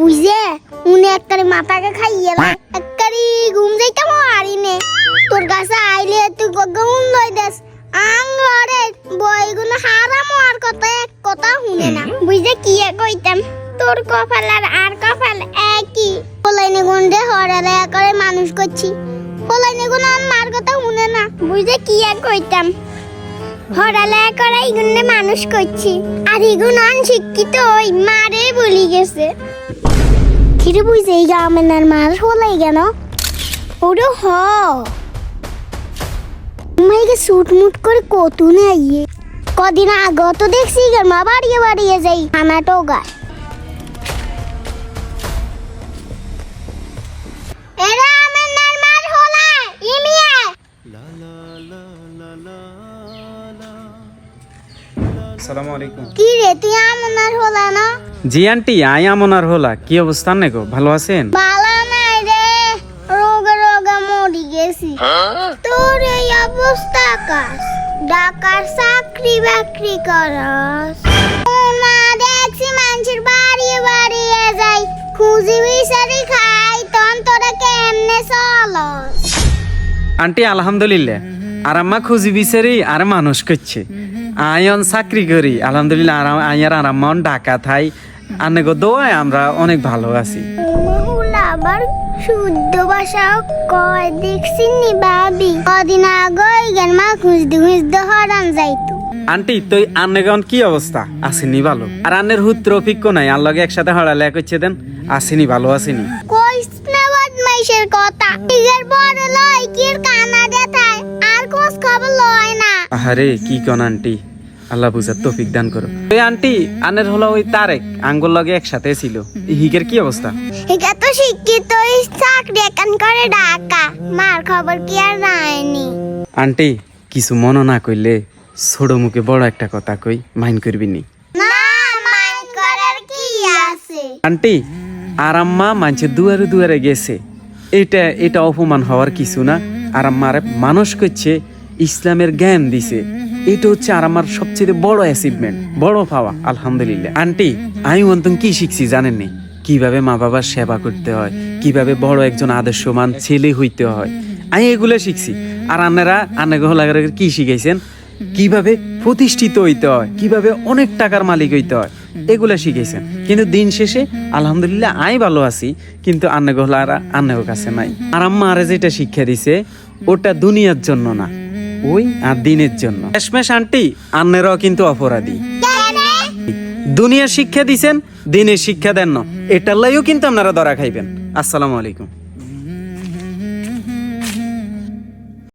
বুঝে উনি একবারে মাথাকে খাইয়ে একবারে ঘুম যাইতাম আরি নে। তোর কাছে আইলে তুই গগুন লই দেস আং রে বইগুলো হারাম আর কথা এক কথা শুনে না। বুঝে কি কইতাম? তোর কপাল আর আর কপাল একই। পলাইনে গুন্ডে হরালে করে মানুষ করছি। পলাইনে গুণ আর মার কথা শুনে না। বুঝে কি কইতাম? হরালে করে ইগুনে মানুষ করছি। আর ইগুন শিক্ষিত ওই মারে বলি গেছে। কিরে বুঝে এই গ্রামের আর মার হলাই কেন? ওরে হ। মাইকে সুট মুট করে কতু আইয়ে কদিন আগে তো দেখছি মা বাড়িয়ে বাড়িয়ে যাই হানা টোগা আসসালামু আলাইকুম। কি রে তুই হলা না? জি আন্টি আই আমনার হলা। কি অবস্থা নেগো ভালো আছেন? ভালো নাই রে রোগে রোগে মরি গেছি। তোর এই অবস্থা কাস ডাকার চাকরি বাকরি করস। মা দেখছি মানুষের বাড়িয়ে বাড়িয়ে যাই খুঁজি বিচারি খাই তন তোরা কেমনে চলস? আন্টি আলহামদুলিল্লাহ। আর আম্মা খুঁজি বিচারি আর মানুষ করছে আয়ন চাকরি করি। আলহামদুলিল্লাহ আর আয়ার আর আম্মা ঢাকা থাই। আনে গো দোয়ায় আমরা অনেক ভালো আছি। আবার শুদ্ধ ভাষা কয় দেখছি নি ভাবি। কদিন আগে গান মা খুঁজতে খুঁজতে হরান যাইতো। আন্টি তুই আন্নে গন কি অবস্থা? আসেনি ভালো। আর আন্নের হুত্র অভিজ্ঞ নাই আর লগে একসাথে হড়ালে করছে দেন আসেনি ভালো আসেনি কইস না বদমাইশের কথা। নিজের বড় লয় কির কানা দেখায় আর কোস খবর লয় না। আহারে কি কন আন্টি? আল্লাহ বুঝার তৌফিক দান করো। ওই আন্টি আনের হলো ওই তারেক আঙ্গুল লগে একসাথে ছিল। হিগের কি অবস্থা? এটা তো শিক্ষিত চাকরি একান করে ডাকা মার খবর কি আর রায়নি আন্টি কিছু মনে না কইলে ছোট মুখে বড় একটা কথা কই মাইন করবি নি? আন্টি আর আম্মা মানুষের দুয়ারে দুয়ারে গেছে। এটা এটা অপমান হওয়ার কিছু না। আর আম্মার মানুষ করছে ইসলামের জ্ঞান দিছে। এটা হচ্ছে আর আমার সবচেয়ে বড় অ্যাচিভমেন্ট বড় পাওয়া, আলহামদুলিল্লাহ। আন্টি আমি অন্তম কি শিখছি জানেননি? কীভাবে মা বাবার সেবা করতে হয়, কীভাবে বড় একজন আদর্শমান ছেলে হইতে হয়। আমি এগুলো শিখছি। আর আন্নারা, আন্নাকে হলাগার কি শিখাইছেন? কীভাবে প্রতিষ্ঠিত হইতে হয়, কীভাবে অনেক টাকার মালিক হইতে হয়, এগুলা শিখেছেন কিন্তু দিন শেষে, আলহামদুলিল্লাহ, আমি ভালো আছি, কিন্তু আন্নে গোহলারা আন্নের কাছে নাই। আর আম্মা আরে যেটা শিক্ষা দিছে, ওটা দুনিয়ার জন্য না। ওই আর দিনের জন্য। আন্টি, আন্নেরাও কিন্তু অপরাধী। দুনিয়া শিক্ষা দিছেন, দিনের শিক্ষা দেন না। এটার লাইও কিন্তু আপনারা ধরা খাইবেন। আসসালামু আলাইকুম।